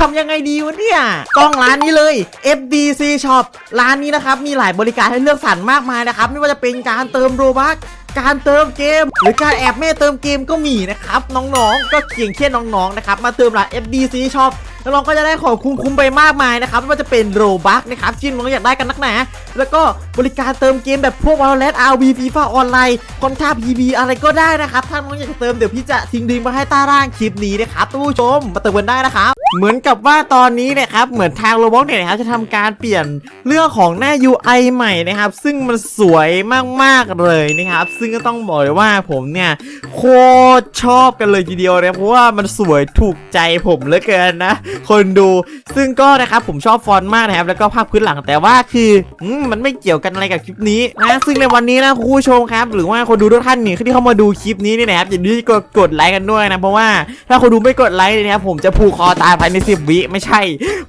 ทำยังไงดีวะเนี่ย ต้องร้านนี้เลย FDC Shop ร้านนี้นะครับ มีหลายบริการให้เลือกสรรมากมายนะครับ ไม่ว่าจะเป็นการเติมโรบัคการเติมเกม หรือการแอบแม่เติมเกมก็มีนะครับ น้องๆ ก็เกียงเคียนน้องๆ นะครับ มาเติมร้าน FDC Shop แล้วน้องก็จะได้ของคุ้มๆไปมากมายนะครับไม่ว่าจะเป็นโรบัคนะครับที่น้องอยากได้กันนักหนาแล้วก็บริการเติมเกมแบบพวก Valorant RV FIFA ออนไลน์คอนท่า PB อะไรก็ได้นะครับ ถ้าน้องอยากจะเติมเดี๋ยวพี่จะทิ้งลิงมาให้ใต้ล่างคลิปนี้นะครับทุกผู้ชมมาเติมกันได้นะครับเหมือนกับว่าตอนนี้เนะครับ เหมือนทางโรบอทเนี่ยนะครับจะทำการเปลี่ยนเรื่องของหน้า UI ใหม่นะครับ ซึ่งมันสวยมากๆเลยนะครับ ซึ่งก็ต้องบอกเลยว่าผมเนี่ยโคตรชอบกันเลยทีเดียวนะเพราะว่ามันสวยถูกใจผมเหลือเกินนะ คนดูซึ่งก็นะครับผมชอบฟอนต์มากนะครับ แล้วก็ภาพพื้นหลังแต่ว่าคืออมันไม่เกี่ยวกันอะไรกับคลิปนี้นะซึ่งในวันนี้นะคุณผู้ชมครับ หรือว่าคนดูทุกท่านนี่ที่เข้ามาดูคลิปนี้เนี่ยนะครับอย่าลืมกดไลค์กันด้วยนะเพราะว่าถ้าคนดูไม่กดไลค์เนี่ยนะครับผมจะผูกคอตายภายใน10วิไม่ใช่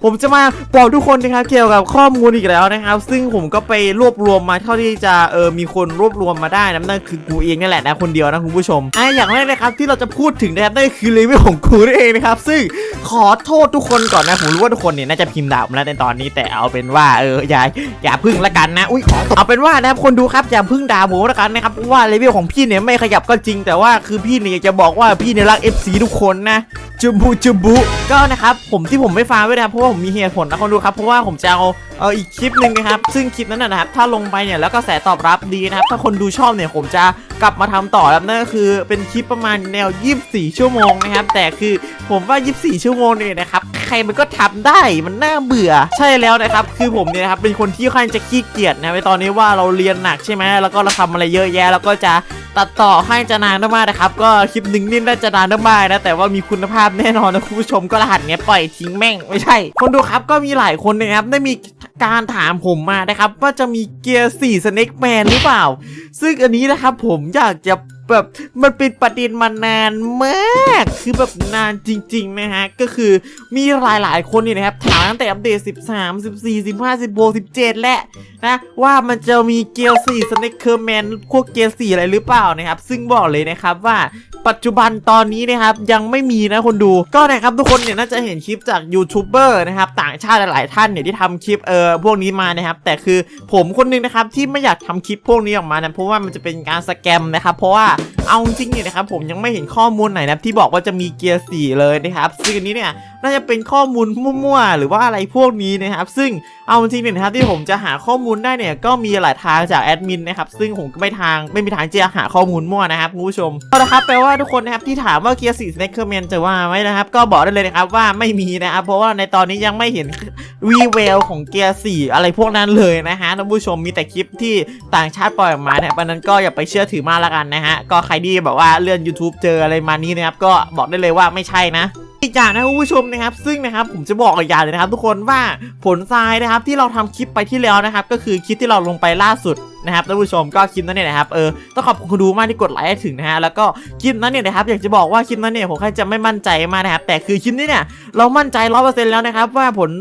ผมจะมาบอกทุกคนนะครับเกี่ยวกับข้อมูลอีกแล้วนะครับ ซึ่งผมก็ไปรวบรวมมาเท่าที่จะเออมีคนรวบรวมมาได้นะนั่นคือกูเองนี่แหละนะคนเดียวนะคุณผู้ชมอะอย่างแรกนะครับที่เราจะพูดถึงนะครับนั่นคือเลเวลของกูนั่นเองนะครับซึ่งขอโทษทุกคนก่อนนะผมรู้ว่าทุกคนเนี่ยน่าจะพิมพ์ด่าผมแล้วในตอนนี้แต่เอาเป็นว่าเอออย่าอย่าพึ่งละกันนะอุ้ยเอาเป็นว่านะครับคนดูครับอย่าพึ่งด่าผมละกันนะครับเพราะว่าเลเวลของพี่เนี่ยไม่ขยับก็จริง แต่ว่าคือพี่เนี่ยจะบอกว่าพี่เนี่ยรัก FC ทุกคนนะ จุบุจุบุก็นะครับผมที่ผมไม่ฟังไว้นะครับเพราะว่าผมมีเหตุผลนะคนดูครับเพราะว่าผมจะเอาเอาอีกคลิปหนึ่งนะครับ ซึ่งคลิปนั้นนะครับถ้าลงไปเนี่ยแล้วก็แสตอบรับดีนะครับถ้าคนดูชอบเนี่ยผมจะกลับมาทำต่อแล้วนั่นก็คือเป็นคลิปประมาณแนว 24 ชั่วโมงนะครับแต่คือผมว่า 24 ชั่วโมงเนี่ยนะครับ ใครมันก็ทำได้มันน่าเบื่อ ใช่แล้วนะครับ คือผมเนี่ยครับเป็นคนที่ค่อนข้างจะขี้เกียจนะในตอนนี้ว่าเราเรียนหนักใช่ไหมแล้วก็เราทำอะไรเยอะแยะ แล้วก็จะตัดต่อให้จะนานมากๆนะครับ ก็คลิปหนึ่งนี่น่าจะนานมากๆนะ แต่ว่ามีคุณภาพแน่นอนนะคุณผู้ชมก็รหัสเนี้ยปล่อยทิ้งแม่งไม่ใช่ คนดูครับก็มีหลายคนนะครับได้มีการถามผมมานะครับ ว่าจะมีเกียร์4 Snake Man หรือเปล่า ซึ่งอันนี้นะครับผมอยากจะ แบบมันเป็นประเด็นมานานมาก คือแบบนานจริงๆนะฮะ ก็คือมีหลายๆคนเนี่ยนะครับถามตั้งแต่อัปเดต 13 14 15 16 17 และนะว่ามันจะมีเกียร์4 Snake Man พวกเกียร์4อะไรหรือเปล่านะครับ ซึ่งบอกเลยนะครับว่าปัจจุบันตอนนี้นะครับยังไม่มีนะคนดูก็นะครับทุกคนเนี่ยน่าจะเห็นคลิปจากยูทูบเบอร์นะครับต่างชาติหลาย ๆ ท่านเนี่ยที่ทำคลิปเออพวกนี้มานะครับ แต่คือผมคนหนึงนะครับที่ไม่อยากทำคลิปพวกนี้ออกมานะเพราะว่ามันจะเป็นการสแกมนะครับเพราะว่าเอาจริงๆเนี่ยนะครับผมยังไม่เห็นข้อมูลไหนนะที่บอกว่าจะมีเกียร์สี่เลยนะครับซึ่งอันนี้เนี่ยน่าจะเป็นข้อมูลมั่วๆหรือว่าอะไรพวกนี้นะครับ ซึ่งเอาจริงๆเนี่ยนะครับที่ผมจะหาข้อมูลได้เนี่ยก็มีหลายทางจากแอดมินนะครับซึ่งผมก็ไม่ทางไม่มีทางจะหาข้อมูลมั่วนะครับคุณผู้ชมเอาละครับแปลว่าทุกคนนะครับที่ถามว่าเกียร์สี่สเนคเคอร์แมนจะว่าไหมนะครับ ก็บอกได้เลยนะครับว่าไม่มีนะครับเพราะว่าในตอนนี้ยังไม่เห็นวีเวลของเกียร์สี่อะไรพวกนั้นเลยนะฮะท่านผู้ชมมีแต่คลิปที่ต่างชาติปล่อยออกมาเนี่ยเพระฉะนั้นก็อย่าไปเชื่อถือมากละกันนะฮะก็ใครที่แบบว่าเลื่อน YouTube เจออะไรมานี้นะครับก็บอกได้เลยว่าไม่ใช่นะ อีกอย่างนะคุณผู้ชมนะครับ ซึ่งนะครับผมจะบอกอีกอย่างเลยนะครับ ทุกคนว่าผลทรายนะครับที่เราทำคลิปไปที่แล้วนะครับ ก็คือคลิปที่เราลงไปล่าสุดนะครับท่านผู้ชมก็คลิปนั้นเนี่ยนะครับเออต้องขอบคุณคุณดูมากที่กดไลค์ให้ถึงนะฮะแล้วก็คลิปนั้นเนี่ยนะครับอยากจะบอกว่าคลิปนั้นเนี่ยผมแค่จะไม่มั่นใจมากนะครับแต่คือคลิปนี้เนี่ยเรามั่นใจร้อยเปอร์เซ็นต์แล้วนะครับว่าผล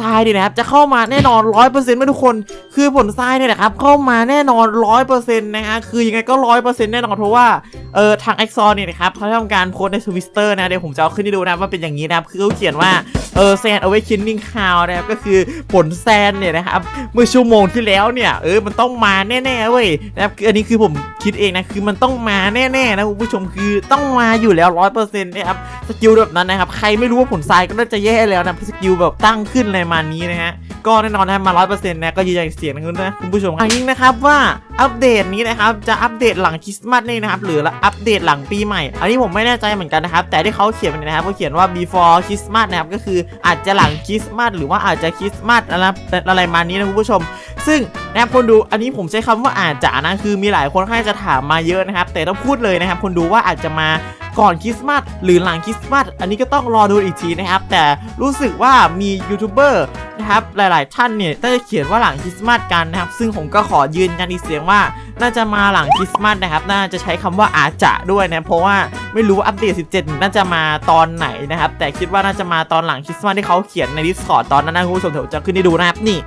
ทรายเนี่ยนะครับจะเข้ามาแน่นอนร้อยเปอร์เซ็นต์ไม่ทุกคน คือผลทรายเนี่ยนะครับเข้ามาแน่นอนร้อยเปอร์เซ็นต์นะฮะคือยังไงก็ร้อยเปอร์เซ็นต์แน่นอนเพราะว่าเออทาง e x o เนี่ยนะครับเขาทำการโพสในทวิตเตอร์นะเดี๋ยวผมจะเอาขึ้นให้ดูนะว่าเป็นอย่างนี้นะครับคือเขาเขียนว่าเออแซนเอาไว้คินนิ่งคาวนะครับก็คือผลแซนเนี่ยนะครับเมื่อชั่วโมงที่แล้วเนี่ยเออมันต้องมาแน่ๆเว้ยนะครับคืออันนี้คือผมคิดเองนะคือมันต้องมาแน่ๆนะคุณผู้ชมคือต้องมาอยู่แล้วร้อยเปอร์เซ็นต์นะครับสกิลแบบนั้นนะครับใครไม่รู้ว่าผลทรายก็น่าจะแย่แล้วนะสกิลแบบตั้งขึ้นอะไรมานี้นะฮะก็แน่นอนนะมาร้อยเปอร์เซ็นต์นะก็ยืนยันเสียงนะคุณผู้ชมอันนี้นะครับว่าอัปเดตนี้นะครับจะอัปเดตหลังคริสต์มาสนี่นะครับหรืออัปเดตหลังปีใหม่ อันนี้ผมไม่แน่ใจเหมือนกันนะครับ แต่ที่เขาเขียนมาเนี่ยนะครับเขาเขียนว่า before Christmas นะครับ ก็คืออาจจะหลังคริสต์มาสหรือว่าอาจจะคริสต์มาสอะไรอะไรมานี้นะคุณผู้ชม ซึ่งนะครับคนดูอันนี้ผมใช้คำว่าอาจจะนะคือมีหลายคนค่อนข้างจะถามมาเยอะนะครับ แต่ต้องพูดเลยนะครับคนดูว่าอาจจะมา ก่อนคริสต์มาสหรือหลังคริสต์มาสอันนี้ก็ต้องรอดูอีกทีนะครับ แต่รู้สึกว่ามียูทูบเบอร์นะครับหลาย ๆ ท่านเนี่ยน่าจะเขียนว่าหลังคริสต์มาสกันนะครับ ซึ่งผมก็ขอยืนยันอีกเสียงว่า น่าจะมาหลังคริสต์มาสนะครับ น่าจะใช้คำว่าอาจจะด้วยนะเพราะว่าไม่รู้ว่าอัปเดต 17 น่าจะมาตอนไหนนะครับ แต่คิดว่าน่าจะมาตอนหลังคริสต์มาสที่เขาเขียนใน Discord ตอนนั้นนะคุณผู้ชมเดี๋ยวจะขึ้นให้ดูนะครับนี่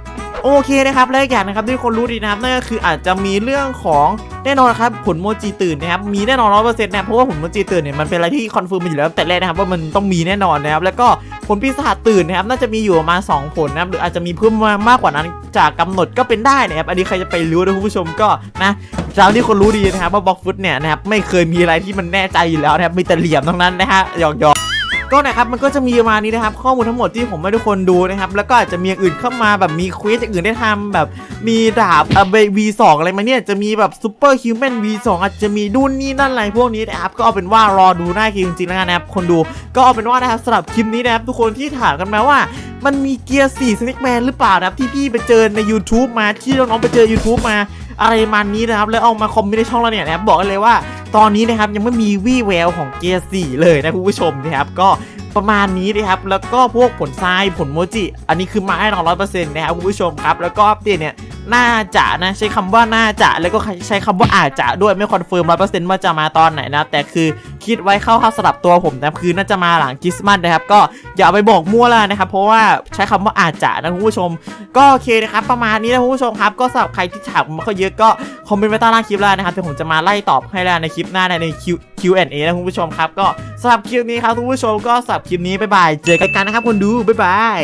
โอเคนะครับและอีกอย่างนะครับที่คนรู้ดีนะครับนั่นก็คืออาจจะมีเรื่องของแน่นอนครับผลโมจิตื่นนะครับมีแน่นอนร้อยเปอร์เซ็นต์นะเพราะว่าผลโมจิตื่นเนี่ยมันเป็นอะไรที่คอนเฟิร์มมาอยู่แล้วแต่แรกนะครับว่ามันต้องมีแน่นอนนะครับแล้วก็ผลปีศาจตื่นนะครับน่าจะมีอยู่ประมาณ2ผลนะครับหรืออาจจะมีเพิ่มมามากกว่านั้นจากกำหนดก็เป็นได้นะครับอันนี้ใครจะไปรู้นะคุณผู้ชมก็นะตามที่คนรู้ดีนะครับว่าบล็อกฟุตเนี่ยนะครับไม่เคยมีอะไรที่มันแน่ใจอยู่แล้วนะครับมีแต่เหลี่ยมทั้งนั้นนะฮะหยอกหยอ ก็นะครับมันก็จะมีประมาณนี้นะครับ ข้อมูลทั้งหมดที่ผมให้ทุกคนดูนะครับ แล้วก็อาจจะมีอย่างอื่นเข้ามาแบบมีควสอย่างอื่นได้ทำแบบ มีดาบเอ่อวีสองอะไรมาเนี่ยจะมีแบบซูเปอร์ฮิวแมนวีสองอาจจะมีดุนนี่นั่นอะไรพวกนี้นะครับก็เอาเป็นว่ารอดูหน้าคลิปจริงๆแล้วกันนะครับคนดูก็เอาเป็นว่านะครับสำหรับคลิปนี้นะครับทุกคนที่ถามกันมาว่ามันมีเกียร์4สเน็กแมนหรือเปล่านะครับที่พี่ไปเจอใน YouTube มาที่น้องๆไปเจอ YouTube มาอะไรมาณนี้นะครับแล้วเอามาคอมเมนต์ในช่องเราเนี่ยนะครับบอกเลยว่า ตอนนี้นะครับยังไม่มีวี่แววของเกียร์4เลยนะคุณผู้ชมนะครับก็ประมาณนี้นะครับแล้วก็พวกผลทรายผลโมจิ อันนี้คือมาให้เราร้อยเปอร์เซ็นต์นะครับคุณผู้ชมครับ แล้วก็อัปเดตเนี่ยน่าจะนะใช้คำว่าน่าจะแล้วก็ใช้คำว่าอาจจะด้วยไม่คอนเฟิร์มร้อยเปอร์เซ็นต์ว่าจะมาตอนไหนนะแต่คือคิดไว้เข้าๆสำหรับตัวผมนะคือน่าจะมาหลังคริสต์มาสนะครับก็อย่าไปบอกมั่วแล้วนะครับเพราะว่าใช้คำว่าอาจจะนะคุณผู้ชม ก็โอเคนะครับประมาณนี้นะคุณผู้ชมครับ ก็สำหรับใครที่ถามมาเขาเยอะก็ คอมเมนต์ไว้ใต้ล่างคลิปแล้วนะครับเดี๋ยวผมจะมาไล่ตอบให้แล้วในคลิปหน้าใน Q Q&A นะคุณผู้ชมครับ ก็สำหรับคลิปนี้ครับคุณผู้ชมก็สำหรับคลิปนี้บ๊ายบายเจอกันนะครับคนดูบ๊ายบาย